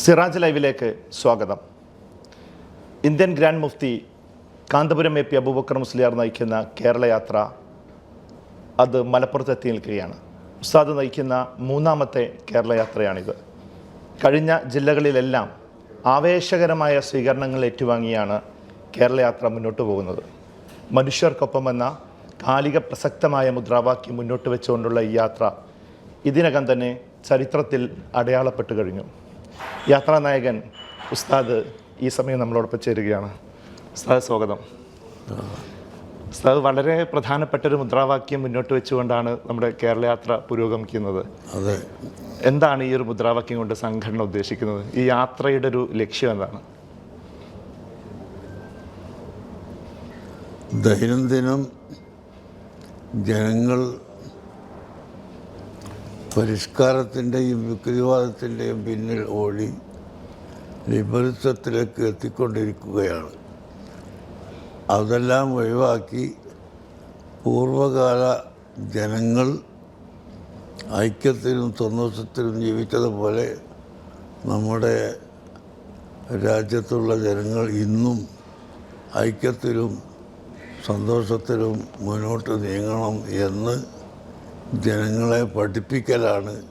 സിറാജ് ലൈവിലേക്ക് സ്വാഗതം. Indian grand മുഫ്തി കാന്തപുരം എ പി അബൂബക്കർ മുസ്ലിയാർ നയിക്കുന്ന കേരളയാത്ര അത് മലപ്പുറത്ത് എത്തി നിൽക്കുകയാണ്. ഉസ്താദ് നയിക്കുന്ന മൂന്നാമത്തെ കേരളയാത്രയാണിത് കഴിഞ്ഞ ജില്ലകളിലെല്ലാം ആവേശകരമായ സ്വീകരണങ്ങൾ ഏറ്റുവാങ്ങിയാണ് കേരളയാത്ര മുന്നോട്ട് പോകുന്നത്. മനുഷ്യർക്കൊപ്പം എന്ന കാലിക പ്രസക്തമായ മുദ്രാവാക്യം മുന്നോട്ട് വെച്ചുകൊണ്ടുള്ള ഈ യാത്ര ഇതിനകം തന്നെ ചരിത്രത്തിൽ അടയാളപ്പെട്ട് കഴിഞ്ഞു. യാത്രാ നായകൻ ഉസ്താദ് ഈ സമയം നമ്മളോടൊപ്പം ചേരുകയാണ്. ഉസ്താദ് സ്വാഗതം. ഉസ്താദ് വളരെ പ്രധാനപ്പെട്ട ഒരു മുദ്രാവാക്യം മുന്നോട്ട് വെച്ചുകൊണ്ടാണ് നമ്മുടെ കേരള യാത്ര പുരോഗമിക്കുന്നത്. അതെ. എന്താണ് ഈ ഒരു മുദ്രാവാക്യം കൊണ്ട് സംഘടന ഉദ്ദേശിക്കുന്നത്? ഈ യാത്രയുടെ ഒരു ലക്ഷ്യം എന്താണ്? ദൈനംദിനം ജനങ്ങൾ പരിഷ്കാരത്തിന്റെയും വിക്രിവാദത്തിന്റെയും പിന്നിൽ ഓടി ലിബറിസത്തിലേക്ക് എത്തിക്കൊണ്ടിരിക്കുകയാണ്. അതെല്ലാം ഒഴിവാക്കി പൂർവകാല ജനങ്ങൾ ഐക്യത്തിലും സന്തോഷത്തിലും ജീവിച്ചതുപോലെ നമ്മുടെ രാജ്യത്തുള്ള ജനങ്ങൾ ഇന്നും ഐക്യത്തിലും സന്തോഷത്തിലും മുന്നോട്ട് നീങ്ങണം എന്ന് ജനങ്ങളെ പഠിപ്പിക്കലാണ്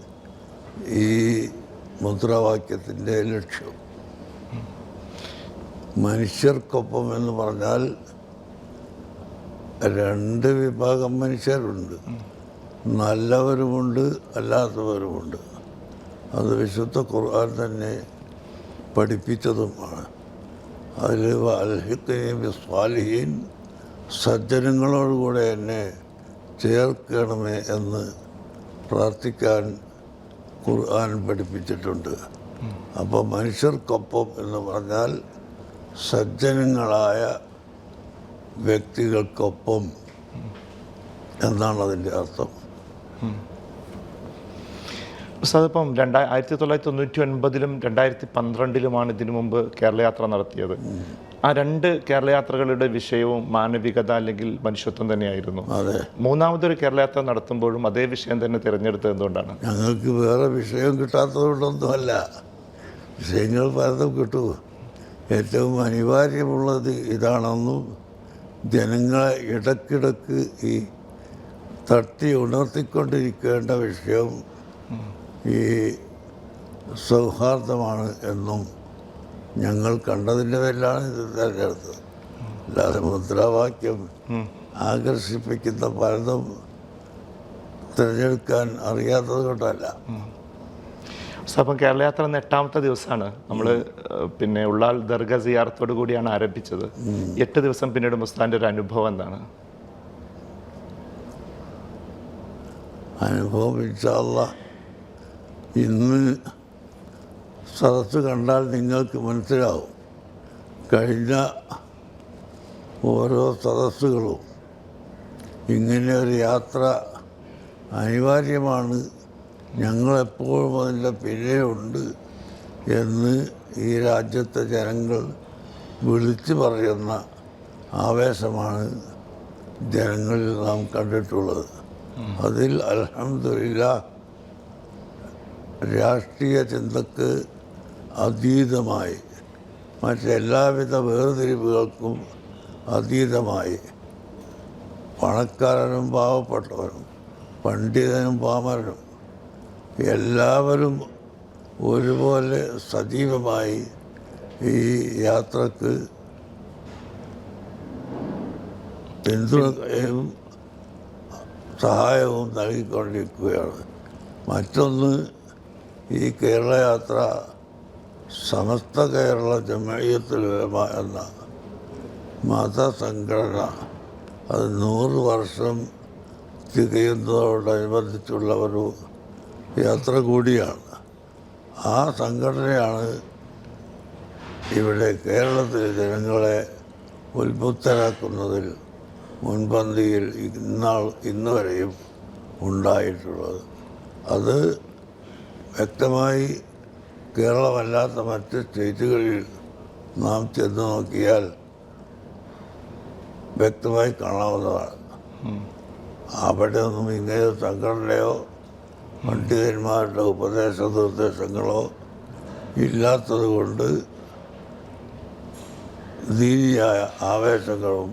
ഈ മുദ്രാവാക്യത്തിന്റെ ലക്ഷ്യം. മനുഷ്യർക്കൊപ്പം എന്ന് പറഞ്ഞാൽ രണ്ട് വിഭാഗം മനുഷ്യരുണ്ട്. നല്ലവരുമുണ്ട് അല്ലാത്തവരുമുണ്ട്. അത് വിശുദ്ധ ഖുർആൻ തന്നെ പഠിപ്പിച്ചതുമാണ്. അതിൽ അൽഹിഖീൻ സ്വാലിഹീൻ സജ്ജനങ്ങളോടുകൂടെ എന്നെ ചേർക്കണമേ എന്ന് പ്രാർത്ഥിക്കാൻ ഖുർആൻ പഠിപ്പിച്ചിട്ടുണ്ട്. അപ്പോൾ മനുഷ്യർക്കൊപ്പം എന്ന് പറഞ്ഞാൽ സജ്ജനങ്ങളായ വ്യക്തികൾക്കൊപ്പം എന്നാണ് അതിന്റെ അർത്ഥം ഇപ്പം രണ്ടാ ആയിരത്തി തൊള്ളായിരത്തി തൊണ്ണൂറ്റി ഒൻപതിലും രണ്ടായിരത്തി പന്ത്രണ്ടിലുമാണ് ഇതിനു മുമ്പ് കേരള യാത്ര നടത്തിയത്. ആ രണ്ട് കേരള യാത്രകളുടെ വിഷയവും മാനവികത അല്ലെങ്കിൽ മനുഷ്യത്വം തന്നെയായിരുന്നു. അതെ. മൂന്നാമതൊരു കേരള യാത്ര നടത്തുമ്പോഴും അതേ വിഷയം തന്നെ തിരഞ്ഞെടുത്തത് എന്തുകൊണ്ടാണ്? ഞങ്ങൾക്ക് വേറെ വിഷയം കിട്ടാത്തതുകൊണ്ടൊന്നുമല്ല. വിഷയങ്ങൾ പലതും കിട്ടൂ. ഏറ്റവും അനിവാര്യമുള്ളത് ഇതാണെന്നും ജനങ്ങളെ ഇടക്കിടക്ക് ഈ തട്ടി ഉണർത്തിക്കൊണ്ടിരിക്കേണ്ട വിഷയം ഈ സൗഹാർദ്ദമാണ് എന്നും ഞങ്ങൾ കണ്ടതിന്റെ പേരിലാണ് ഇത് തിരഞ്ഞെടുത്തത്. അല്ലാതെ മുദ്രാവാക്യം ആകർഷിപ്പിക്കുന്ന പലതും തിരഞ്ഞെടുക്കാൻ അറിയാത്തത് കൊണ്ടല്ല. അപ്പം കേരളയാത്ര എന്ന എട്ടാമത്തെ ദിവസമാണ്. നമ്മൾ പിന്നെ ഉള്ളാൽ ദർഗ സിയാറത്തോടു കൂടിയാണ് ആരംഭിച്ചത്. എട്ട് ദിവസം പിന്നീട് മുസ്താന്റെ ഒരു അനുഭവം എന്താണ്? അനുഭവം ഇൻഷാല്ല ഇന്ന് സദസ്സ് കണ്ടാൽ നിങ്ങൾക്ക് മനസ്സിലാവും. കഴിഞ്ഞ ഓരോ സദസ്സുകളും ഇങ്ങനെ ഒരു യാത്ര അനിവാര്യമാണ്. ഞങ്ങളെപ്പോഴും അതിന്റെ പിഴയുണ്ട് എന്ന് ഈ രാജ്യത്തെ ജനങ്ങൾ വിളിച്ചു പറയുന്ന ആവേശമാണ് ജനങ്ങളിൽ നാം കണ്ടിട്ടുള്ളത്. അതിൽ അലഹമില്ല രാഷ്ട്രീയ ചിന്തക്ക് അതീതമായി. മറ്റെല്ലാവിധ വേർതിരിവുകൾക്കും അതീതമായി. പണക്കാരനും പാവപ്പെട്ടവനും പണ്ഡിതനും പാമരനും എല്ലാവരും ഒരുപോലെ സജീവമായി ഈ യാത്രയ്ക്ക് പിന്തുണയും സഹായവും നൽകിക്കൊണ്ടിരിക്കുകയാണ്. മറ്റൊന്ന് ഈ കേരള യാത്ര സമസ്ത കേരള ജമയത്തുൽ ഉലമ എന്ന മതസംഘടന അത് നൂറ് വർഷം തികയുന്നതോടനുബന്ധിച്ചുള്ള ഒരു യാത്ര കൂടിയാണ്. ആ സംഘടനയാണ് ഇവിടെ കേരളത്തിലെ ജനങ്ങളെ ഉത്ബുദ്ധരാക്കുന്നതിൽ മുൻപന്തിയിൽ ഇന്നാൾ ഇന്ന് വരെയും ഉണ്ടായിട്ടുള്ളത്. അത് വ്യക്തമായി കേരളമല്ലാത്ത മറ്റ് സ്റ്റേറ്റുകളിൽ നാം ചെന്ന് നോക്കിയാൽ വ്യക്തമായി കാണാവുന്നതാണ്. അവിടെ ഒന്നും ഇങ്ങനെ സംഘടനയോ പണ്ഡിതന്മാരുടെ ഉപദേശ നിർദ്ദേശങ്ങളോ ഇല്ലാത്തത് കൊണ്ട് ദീനിയായ ആവേശങ്ങളും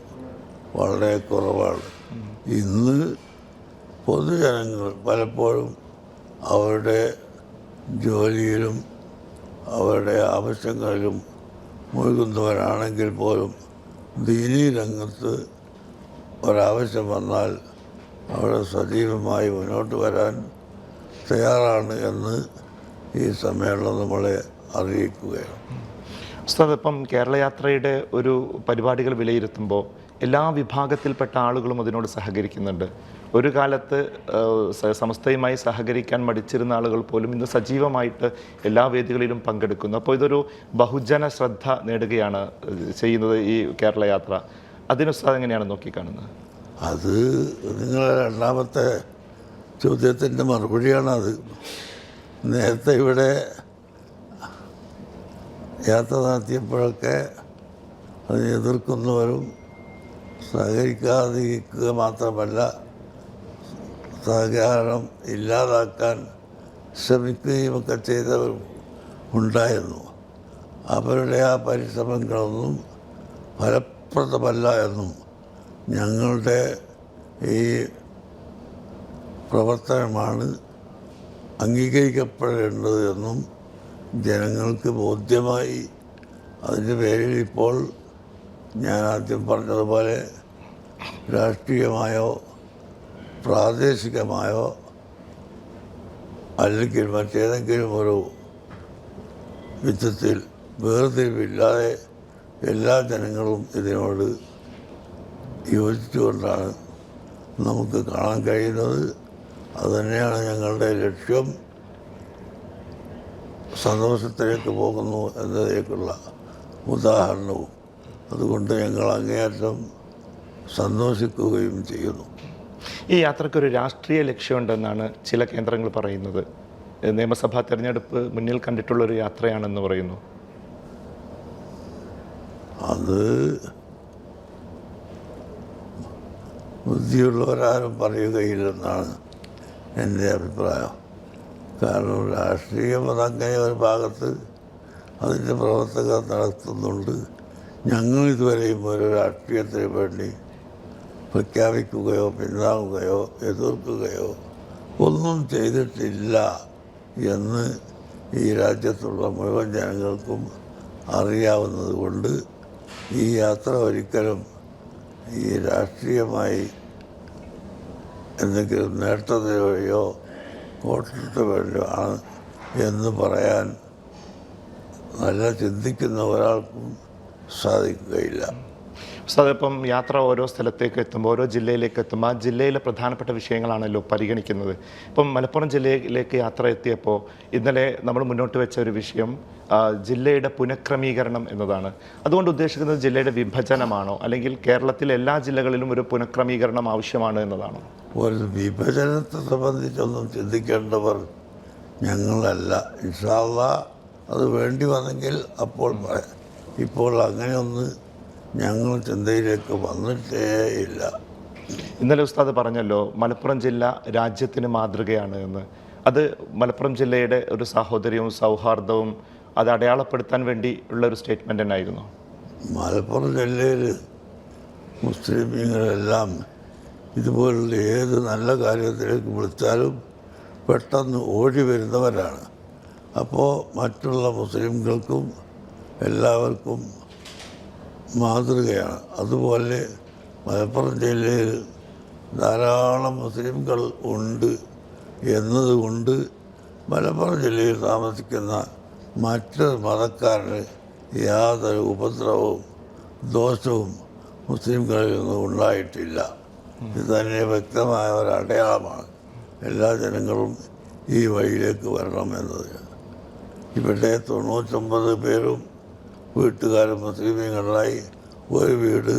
വളരെ കുറവാണ്. ഇന്ന് പൊതുജനങ്ങൾ പലപ്പോഴും അവരുടെ ജോലിയിലും അവരുടെ ആവശ്യങ്ങളിലും മുഴുകുന്നവരാണെങ്കിൽ പോലും ദീനീ രംഗത്ത് ഒരാവശ്യം വന്നാൽ അവിടെ സജീവമായി മുന്നോട്ട് വരാൻ തയ്യാറാണ് എന്ന് ഈ സമ്മേളനം നമ്മളെ അറിയിക്കുകയാണ്. ഉസ്താദ് ഇപ്പം കേരളയാത്രയുടെ ഒരു പരിപാടികൾ വിലയിരുത്തുമ്പോൾ എല്ലാ വിഭാഗത്തിൽപ്പെട്ട ആളുകളും അതിനോട് സഹകരിക്കുന്നുണ്ട്. ഒരു കാലത്ത് സംസ്ഥയുമായി സഹകരിക്കാൻ മടിച്ചിരുന്ന ആളുകൾ പോലും ഇന്ന് സജീവമായിട്ട് എല്ലാ വേദികളിലും പങ്കെടുക്കുന്നു. അപ്പോൾ ഇതൊരു ബഹുജന ശ്രദ്ധ നേടുകയാണ് ചെയ്യുന്നത് ഈ കേരളയാത്ര അതിന് ഉസ്താദ് എങ്ങനെയാണ് നോക്കിക്കാണുന്നത്? അത് നിങ്ങൾ രണ്ടാമത്തെ ചോദ്യത്തിന്റെ മറുപടിയാണത്. നേരത്തെ ഇവിടെ യാത്ര നടത്തിയപ്പോഴൊക്കെ അത് എതിർക്കുന്നവരും സഹകരിക്കാതിരിക്കുക മാത്രമല്ല സഹകരണം ഇല്ലാതാക്കാൻ ശ്രമിക്കുകയും ഒക്കെ ചെയ്തവരും ഉണ്ടായിരുന്നു. അവരുടെ ആ പരിശ്രമങ്ങളൊന്നും ഫലപ്രദമല്ല എന്നും ഞങ്ങളുടെ ഈ പ്രവർത്തനമാണ് അംഗീകരിക്കപ്പെടേണ്ടത് എന്നും ജനങ്ങൾക്ക് ബോധ്യമായി. അതിന്റെ പേരിൽ ഇപ്പോൾ ഞാൻ ആദ്യം പറഞ്ഞതുപോലെ രാഷ്ട്രീയമായോ പ്രാദേശികമായോ അല്ലെങ്കിൽ മറ്റേതെങ്കിലും ഒരു വിധത്തിൽ വേർതിരിവില്ലാതെ എല്ലാ ജനങ്ങളും ഇതിനോട് യോജിച്ചുകൊണ്ടാണ് നമുക്ക് കാണാൻ കഴിയുന്നത്. അതുതന്നെയാണ് ഞങ്ങളുടെ ലക്ഷ്യം. സന്തോഷത്തിലേക്ക് പോകുന്നു എന്നതിലേക്കുള്ള ഉദാഹരണവും. അതുകൊണ്ട് ഞങ്ങൾ അങ്ങേയറ്റം സന്തോഷിക്കുകയും ചെയ്യുന്നു. ഈ യാത്രയ്ക്ക് ഒരു രാഷ്ട്രീയ ലക്ഷ്യമുണ്ടെന്നാണ് ചില കേന്ദ്രങ്ങൾ പറയുന്നത്. നിയമസഭാ തെരഞ്ഞെടുപ്പ് മുന്നിൽ കണ്ടിട്ടുള്ള ഒരു യാത്രയാണെന്ന് പറയുന്നു. അത് ബുദ്ധിയുള്ളവരാരും പറയുകയില്ലെന്നാണ് എന്റെ അഭിപ്രായം. കാരണം രാഷ്ട്രീയം അതങ്ങനെ ഒരു ഭാഗത്ത് അതിന്റെ പ്രവർത്തകർ നടത്തുന്നുണ്ട്. ഞങ്ങൾ ഇതുവരെയും ഒരു രാഷ്ട്രീയത്തിന് വേണ്ടി പ്രഖ്യാപിക്കുകയോ പിന്താങ്ങുകയോ എതിർക്കുകയോ ഒന്നും ചെയ്തിട്ടില്ല എന്ന് ഈ രാജ്യത്തുള്ള മുഴുവൻ ജനങ്ങൾക്കും അറിയാവുന്നതുകൊണ്ട് ഈ യാത്ര ഒരിക്കലും ഈ രാഷ്ട്രീയമായി എന്തെങ്കിലും നേട്ടത്തിന് വഴിയോ കോട്ടത്തിന് ആണ് എന്ന് പറയാൻ നല്ല ചിന്തിക്കുന്ന ഒരാൾക്കും സാധിക്കുകയില്ല. ഇപ്പം യാത്ര ഓരോ സ്ഥലത്തേക്ക് എത്തുമ്പോൾ ഓരോ ജില്ലയിലേക്ക് എത്തുമ്പോൾ ആ ജില്ലയിലെ പ്രധാനപ്പെട്ട വിഷയങ്ങളാണല്ലോ പരിഗണിക്കുന്നത്. ഇപ്പം മലപ്പുറം ജില്ലയിലേക്ക് യാത്ര എത്തിയപ്പോൾ ഇന്നലെ നമ്മൾ മുന്നോട്ട് വെച്ച ഒരു വിഷയം ജില്ലയുടെ പുനഃക്രമീകരണം എന്നതാണ്. അതുകൊണ്ട് ഉദ്ദേശിക്കുന്നത് ജില്ലയുടെ വിഭജനമാണോ? അല്ലെങ്കിൽ കേരളത്തിലെ എല്ലാ ജില്ലകളിലും ഒരു പുനഃക്രമീകരണം ആവശ്യമാണ് എന്നതാണോ? ഒരു വിഭജനത്തെ സംബന്ധിച്ചൊന്നും ചിന്തിക്കേണ്ടവർ ഞങ്ങളല്ല. ഇൻഷാല്ല അത് വേണ്ടി വന്നെങ്കിൽ അപ്പോൾ പറയാം. ഇപ്പോൾ അങ്ങനെയൊന്ന് ഞങ്ങൾ ചിന്തയിലേക്ക് വന്നിട്ടേ ഇല്ല. ഇന്നലെ ഉസ്താദ് പറഞ്ഞല്ലോ മലപ്പുറം ജില്ല രാജ്യത്തിന് മാതൃകയാണ് എന്ന്. അത് മലപ്പുറം ജില്ലയുടെ ഒരു സാഹോദര്യവും സൗഹാർദ്ദവും അത് അടയാളപ്പെടുത്താൻ വേണ്ടി ഉള്ള ഒരു സ്റ്റേറ്റ്മെന്റ് തന്നെയായിരുന്നു. മലപ്പുറം ജില്ലയിൽ മുസ്ലിമീങ്ങളെല്ലാം ഇതുപോലുള്ള ഏത് നല്ല കാര്യത്തിലേക്ക് വിളിച്ചാലും പെട്ടെന്ന് ഓടി വരുന്നവരാണ്. അപ്പോൾ മറ്റുള്ള മുസ്ലിംകൾക്കും എല്ലാവർക്കും മാതൃകയാണ്. അതുപോലെ മലപ്പുറം ജില്ലയിൽ ധാരാളം മുസ്ലിംകൾ ഉണ്ട് എന്നതുകൊണ്ട് മലപ്പുറം ജില്ലയിൽ താമസിക്കുന്ന മറ്റു മതക്കാരന് യാതൊരു ഉപദ്രവവും ദോഷവും മുസ്ലിംകളിൽ നിന്നും ഉണ്ടായിട്ടില്ല. ഇത് തന്നെ വ്യക്തമായ ഒരു അടയാളമാണ്. എല്ലാ ജനങ്ങളും ഈ വഴിയിലേക്ക് വരണമെന്നത്. ഇവിടെ തൊണ്ണൂറ്റൊമ്പത് പേരും വീട്ടുകാരും മുസ്ലിമീങ്ങളായി ഒരു വീട്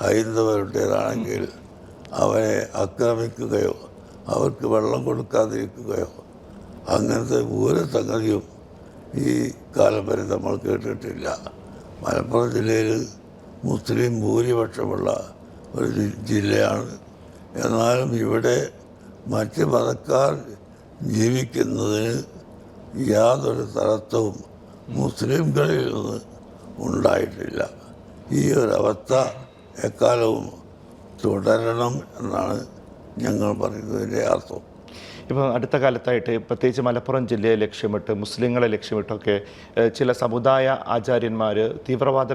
ഹൈന്ദവരുടേതാണെങ്കിൽ അവരെ ആക്രമിക്കുകയോ അവർക്ക് വെള്ളം കൊടുക്കാതിരിക്കുകയോ അങ്ങനത്തെ ഒരു സംഗതിയും ഈ കാലം വരെ നമ്മൾ കേട്ടിട്ടില്ല. മലപ്പുറം ജില്ലയിൽ മുസ്ലിം ഭൂരിപക്ഷമുള്ള ഒരു ജില്ലയാണ്. എന്നാലും ഇവിടെ മറ്റ് മതക്കാർ ജീവിക്കുന്നതിന് യാതൊരു തടസ്സവും മുസ്ലിംകളിൽ നിന്ന് ഉണ്ടായിട്ടില്ല. ഈ ഒരവസ്ഥ എക്കാലവും തുടരണം എന്നാണ് ഞങ്ങൾ പറയുന്നതിന്റെ അർത്ഥം. ഇപ്പോൾ അടുത്ത കാലത്തായിട്ട് പ്രത്യേകിച്ച് മലപ്പുറം ജില്ലയെ ലക്ഷ്യമിട്ട് മുസ്ലിങ്ങളെ ലക്ഷ്യമിട്ടൊക്കെ ചില സമുദായ ആചാര്യന്മാർ തീവ്രവാദ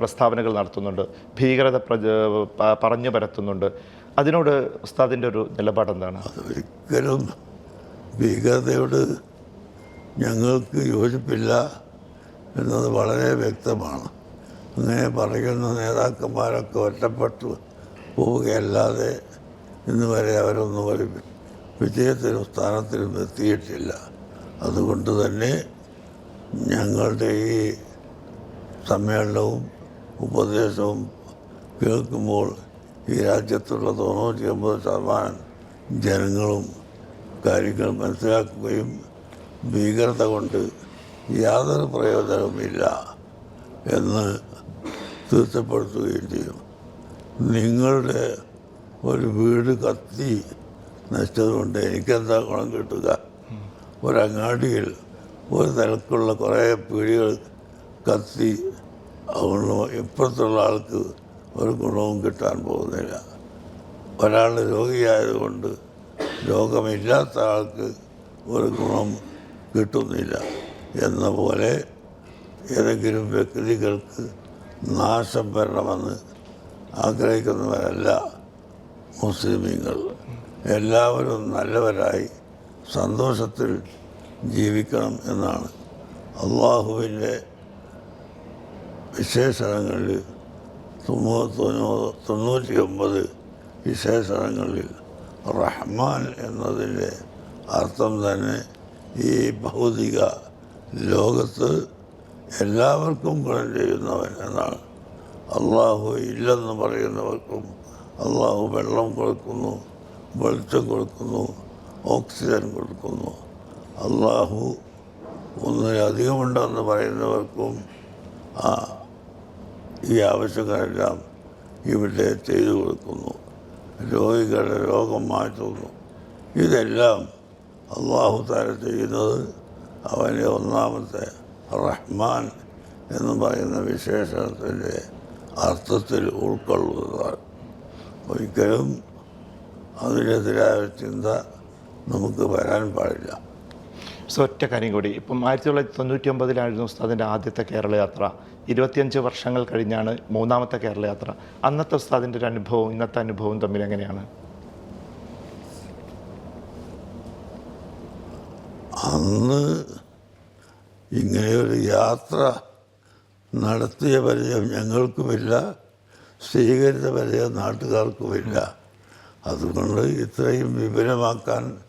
പ്രസ്താവനകൾ നടത്തുന്നുണ്ട് ഭീകരത പറഞ്ഞു പരത്തുന്നുണ്ട്. അതിനോട് ഉസ്താദിന്റെ ഒരു നിലപാട് എന്താണ് ഒരിക്കലും ഭീകരതയോട് ഞങ്ങൾക്ക് യോജിപ്പില്ല. എന്നത് വളരെ വ്യക്തമാണ്. അങ്ങനെ പറയുന്ന നേതാക്കന്മാരൊക്കെ ഒറ്റപ്പെട്ടു പോവുകയല്ലാതെ ഇന്ന് വരെ അവരൊന്നും ഒരു വിജയത്തിനും സ്ഥാനത്തിനും എത്തിയിട്ടില്ല. അതുകൊണ്ട് തന്നെ ഞങ്ങളുടെ ഈ സമ്മേളനവും ഉപദേശവും കേൾക്കുമ്പോൾ ഈ രാജ്യത്തുള്ള തൊണ്ണൂറ്റി ഒമ്പത് ശതമാനം ജനങ്ങളും കാര്യങ്ങൾ മനസ്സിലാക്കുകയും ഭീകരത കൊണ്ട് യാതൊരു പ്രയോജനവുമില്ല എന്ന് തീർച്ചപ്പെടുത്തുകയും ചെയ്യും. നിങ്ങളുടെ ഒരു വീട് കത്തി നശിച്ചതുകൊണ്ട് എനിക്കെന്താ ഗുണം കിട്ടുക? ഒരങ്ങാടിയിൽ ഒരു നിലക്കുള്ള കുറേ പീടികൾ കത്തി അതുകൊണ്ട് ഇപ്പുറത്തുള്ള ആൾക്ക് ഒരു ഗുണവും കിട്ടാൻ പോകുന്നില്ല. ഒരാൾ രോഗിയായതുകൊണ്ട് രോഗമില്ലാത്ത ആൾക്ക് ഒരു ഗുണം കിട്ടുന്നില്ല. എന്ന പോലെ ഏതെങ്കിലും വ്യക്തികൾക്ക് നാശം വരണമെന്ന് ആഗ്രഹിക്കുന്നവരല്ല മുസ്ലിമീങ്ങൾ. എല്ലാവരും നല്ലവരായി സന്തോഷത്തിൽ ജീവിക്കണം എന്നാണ്. അള്ളാഹുവിന്റെ വിശേഷണങ്ങളിൽ തൊണ്ണൂറ്റി ഒമ്പത് വിശേഷണങ്ങളിൽ റഹ്മാൻ എന്നതിന്റെ അർത്ഥം തന്നെ ഈ ഭൗതിക ലോകത്ത് എല്ലാവർക്കും ഗുണം ചെയ്യുന്നവൻ എന്നാണ്. അള്ളാഹു ഇല്ലെന്ന് പറയുന്നവർക്കും അള്ളാഹു വെള്ളം കൊടുക്കുന്നു വെളിച്ചം കൊടുക്കുന്നു ഓക്സിജൻ കൊടുക്കുന്നു. അള്ളാഹു ഒന്നിലധികമുണ്ടെന്ന് പറയുന്നവർക്കും ആ ഈ ആവശ്യങ്ങളെല്ലാം ഇവിടെ ചെയ്തു കൊടുക്കുന്നു. രോഗികളുടെ രോഗം മാറ്റുന്നു. ഇതെല്ലാം അള്ളാഹു താര ചെയ്യുന്നത് അവന്റെ ഒന്നാമത്തെ റഹ്മാൻ എന്ന് പറയുന്ന വിശേഷണത്തിന്റെ അർത്ഥത്തിൽ ഉൾക്കൊള്ളുന്നതാണ്. ഒരിക്കലും അതിനെതിരായ ചിന്ത നമുക്ക് വരാൻ പാടില്ല. ഒറ്റ കാര്യം കൂടി. ഇപ്പം ആയിരത്തി തൊള്ളായിരത്തി തൊണ്ണൂറ്റി ഒമ്പതിലായിരുന്നു ഉസ്താദിന്റെ ആദ്യത്തെ കേരള യാത്ര. ഇരുപത്തിയഞ്ച് വർഷങ്ങൾ കഴിഞ്ഞാണ് മൂന്നാമത്തെ കേരള യാത്ര. അന്നത്തെ ഉസ്താദിന്റെ ഒരു അനുഭവവും ഇന്നത്തെ അനുഭവവും തമ്മിൽ എങ്ങനെയാണ്? അന്ന് ഇങ്ങനെയൊരു യാത്ര നടത്തിയ പരിചയം ഞങ്ങൾക്കുമില്ല സ്വീകരിച്ച പരിചയം നാട്ടുകാർക്കുമില്ല. അതുകൊണ്ട് ഇത്രയും വിപുലമാക്കാൻ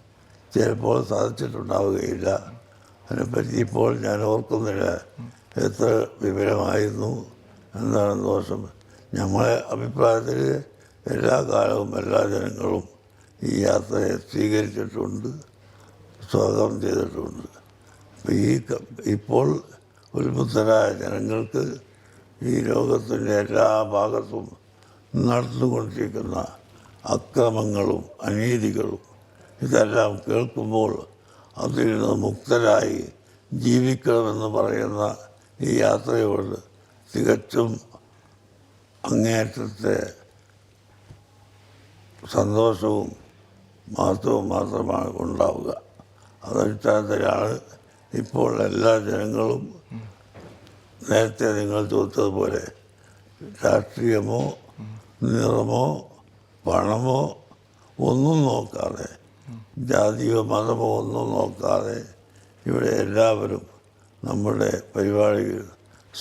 ചിലപ്പോൾ സാധിച്ചിട്ടുണ്ടാവുകയില്ല. അതിനെപ്പറ്റി ഇപ്പോൾ ഞാൻ ഓർക്കുന്നില്ല. എത്ര വിപുലമായിരുന്നു എന്താണ് ദോഷം? ഞങ്ങളെ അഭിപ്രായത്തിൽ എല്ലാ കാലവും എല്ലാ ജനങ്ങളും ഈ യാത്രയെ സ്വീകരിച്ചിട്ടുണ്ട്. സ്വാഗതം ചെയ്തിട്ടുണ്ട്. ഈ ഇപ്പോൾ ഇപ്പോൾ ഉത്ബുദ്ധരായ ജനങ്ങൾക്ക് ഈ ലോകത്തിന്റെ എല്ലാ ഭാഗത്തും നടന്നുകൊണ്ടിരിക്കുന്ന അക്രമങ്ങളും അനീതികളും ഇതെല്ലാം കേൾക്കുമ്പോൾ അതിൽ നിന്ന് മുക്തരായി ജീവിക്കണമെന്ന് പറയുന്ന ഈ യാത്രയോട് തികച്ചും അങ്ങേറ്റത്തെ സന്തോഷവും മഹത്വവും മാത്രമാണ് ഉണ്ടാവുക. അതടിസ്ഥാനത്തിലാണ് ഇപ്പോൾ എല്ലാ ജനങ്ങളും നേരത്തെ നിങ്ങൾ ചോദിച്ചതുപോലെ രാഷ്ട്രീയമോ നിറമോ പണമോ ഒന്നും നോക്കാതെ ജാതിയോ മതമോ ഒന്നും നോക്കാതെ ഇവിടെ എല്ലാവരും നമ്മുടെ പരിപാടിയിൽ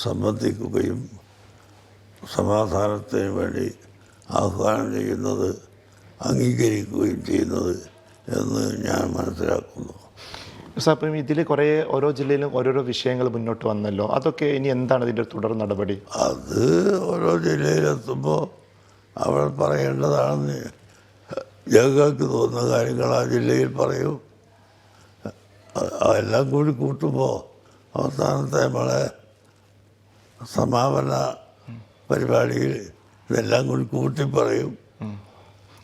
സംബന്ധിക്കുകയും സമാധാനത്തിന് വേണ്ടി ആഹ്വാനം ചെയ്യുന്നത് അംഗീകരിക്കുകയും ചെയ്യുന്നത് എന്ന് ഞാൻ മനസ്സിലാക്കുന്നു. സാർ അപ്പം ഇതിൽ കുറേ ഓരോ ജില്ലയിലും ഓരോരോ വിഷയങ്ങൾ മുന്നോട്ട് വന്നല്ലോ. അതൊക്കെ ഇനി എന്താണ് ഇതിന്റെ തുടർ നടപടി? അത് ഓരോ ജില്ലയിലെത്തുമ്പോൾ അവർ പറയേണ്ടതാണെന്ന് ഞങ്ങൾക്ക് തോന്നുന്ന കാര്യങ്ങൾ ആ ജില്ലയിൽ പറയും. എല്ലാം അതെല്ലാം കൂടി കൂട്ടുമ്പോൾ അവസാനത്തെ നമ്മളെ സമാപന പരിപാടിയിൽ ഇതെല്ലാം കൂടി കൂട്ടി പറയും.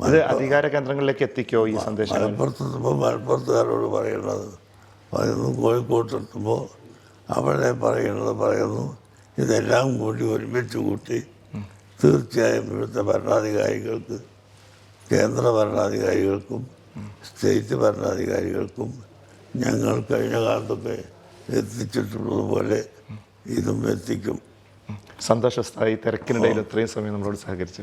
അത് അധികാര കേന്ദ്രങ്ങളിലേക്ക് എത്തിക്കോ ഈ സന്ദേശം മലപ്പുറത്ത് മലപ്പുറത്തുകാരോട് പറയുന്നത് പറയുന്നു കോഴിക്കോട്ടെത്തുമ്പോൾ അവിടെ പറയുന്നത് പറയുന്നു ഇതെല്ലാം കൂടി ഒരുമിച്ച് കൂട്ടി തീർച്ചയായും ഇവിടുത്തെ ഭരണാധികാരികൾക്ക് കേന്ദ്ര ഭരണാധികാരികൾക്കും സ്റ്റേറ്റ് ഭരണാധികാരികൾക്കും ഞങ്ങൾ കഴിഞ്ഞ കാലത്തൊക്കെ എത്തിച്ചിട്ടുള്ളതുപോലെ ഇതും എത്തിക്കും. സന്തോഷസ്ഥായി തിരക്കിനിടയിൽ ഇത്രയും സമയം നമ്മളോട് സഹകരിച്ചു